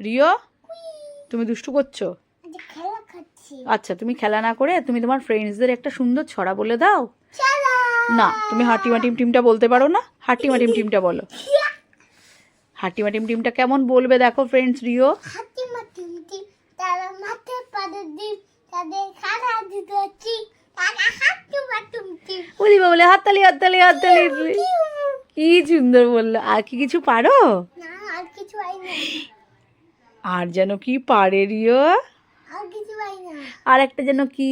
Rio? তুমি দুষ্টু করছ? আচ্ছা তুমি খেলা না করে তুমি তোমার ফ্রেন্ডসদের একটা সুন্দর ছড়া বলে দাও। না তুমি হাটিমা টিম টিমটা বলতে পারো না। হাটিমা টিম টিমটা বলো। হাটিমা টিম টিমটা কেমন বলবে দেখো ফ্রেন্ডস রিও? হাতি মাটি উঠি তারা মাঠে পাড়ে দিন তাদের খাড়া তারা বাটুমটি বলি বলে হাততালি হাততালি হাততালি। কি সুন্দর বলল। আর কি কিছু পারো? না আর কিছু আই না আর যেন কি পারে রিও আর একটা যেন কি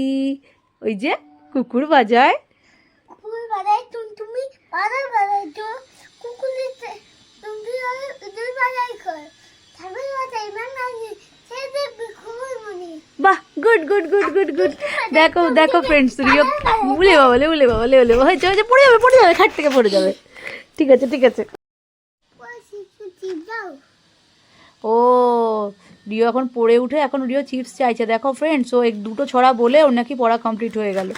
ওই যে কুকুর বাজায়। বাহ good good good good good দেখো দেখো ফ্রেন্ডস রিও উলে বাবা বলে উলে বাবা বলে উলে হয়েছে হয়েছে পড়ে যাবে পড়ে যাবে খাট থেকে পড়ে যাবে। ঠিক আছে ঠিক আছে। ও রিও এখন পড়ে উঠে এখন রিও চিপস চাইছে। দেখো ফ্রেন্ডস ও এক দুটো ছড়া বলে ওর নাকি পড়া কমপ্লিট হয়ে গেল।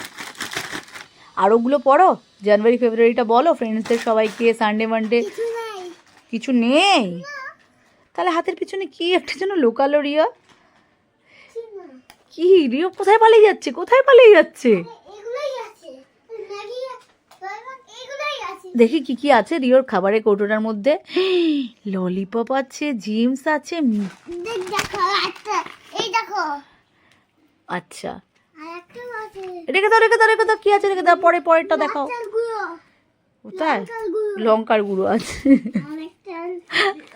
আর ওগুলো পড়ো? জানুয়ারি ফেব্রুয়ারিটা বলো ফ্রেন্ডসদের সবাইকে সানডে মানডে কিছু নেই। তাহলে হাতের পিছনে কি একটা যেন লোকালো কিছু কি রিও কোথায় পালিয়ে যাচ্ছে? কোথায় পালিয়ে যাচ্ছে এগুলোই আছে ম্যাগি এগুলোই আছে দেখি কি কি আছে রিওর খাবারের কৌটোটার মধ্যে। ললিপপ আছে জিমস আছে মি- দেখ দেখো এই দেখো। আচ্ছা। রেখে দাও রেখে দাও রেখে দাও কি আছে রেখে দাও? পরে পরেরটা দেখাও। কোথায়? লঙ্কার গুঁড়ো আছে।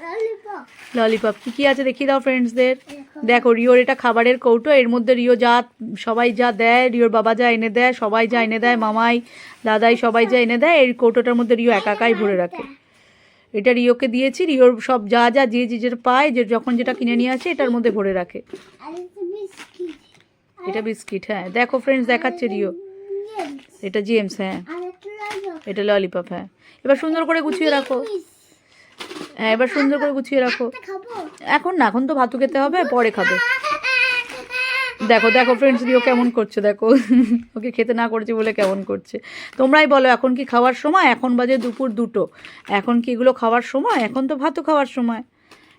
ললিপপ ললিপপ কি কি আছে দেখিয়ে দাও ফ্রেন্ডসদের দেখো। রিওর এটা খাবারের কৌটো এর মধ্যে রিও যা সবাই যা দেয় রিওর বাবা যা এনে দেয় সবাই যা এনে দেয় মামাই দাদাই সবাই যা এনে দেয় এই কৌটোটার মধ্যে রিও একা একাই ভরে রাখে। এটা রিওকে দিয়েছি রিওর সব যা যা যে যে যেটা পায় যে যখন যেটা কিনে নিয়ে আসে এটার মধ্যে ভরে রাখে। এটা বিস্কিট হ্যাঁ। দেখো ফ্রেন্ডস দেখাচ্ছে রিও। এটা জেমস হ্যাঁ। এটা ললিপপ হ্যাঁ। এবার সুন্দর করে গুছিয়ে রাখো। হ্যাঁ এবার সুন্দর করে গুছিয়ে রাখো। এখন না এখন তো ভাতু খেতে হবে পরে খাবে। দেখো দেখো ফ্রেন্ডস রিও কেমন করছে দেখো। ওকে খেতে না করেছে বলে কেমন করছে। তোমরাই বলো এখন কি খাওয়ার সময়? এখন বাজে দুপুর দুটো। এখন কি এগুলো খাওয়ার সময়? এখন তো ভাতু খাওয়ার সময়।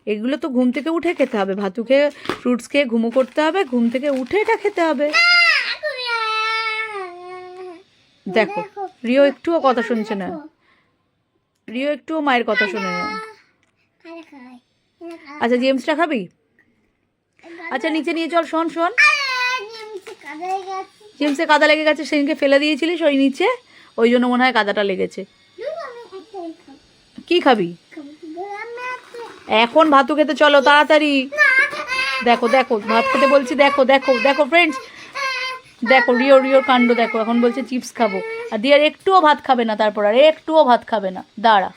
এগুলো তো ঘুম থেকে উঠে খেতে হবে। ভাতু খেয়ে ফ্রুটস খেয়ে ঘুমো করতে হবে ঘুম থেকে উঠে এটা খেতে হবে। দেখো রিও একটুও কথা শুনছে না। রিও একটুও মায়ের কথা শোনে না। আচ্ছা জেমসটা খাবি? আচ্ছা নিচে নিয়ে চল শোন শোন। জেমসে কাদা লেগে গেছে। সেদিনকে ফেলে দিয়েছিলিস ওই নিচে ওই জন্য মনে হয় কাদাটা লেগেছে। কি খাবি? এখন ভাতু খেতে চলো তাড়াতাড়ি। দেখো দেখো ভাত খেতে বলছি দেখো দেখো দেখো ফ্রেন্ডস দেখো রিও রিওর কাণ্ড দেখো এখন বলছে চিপস খাব। আর দিয়ে আর একটুও ভাত খাবে না তারপর আর একটুও ভাত খাবে না। দাঁড়া।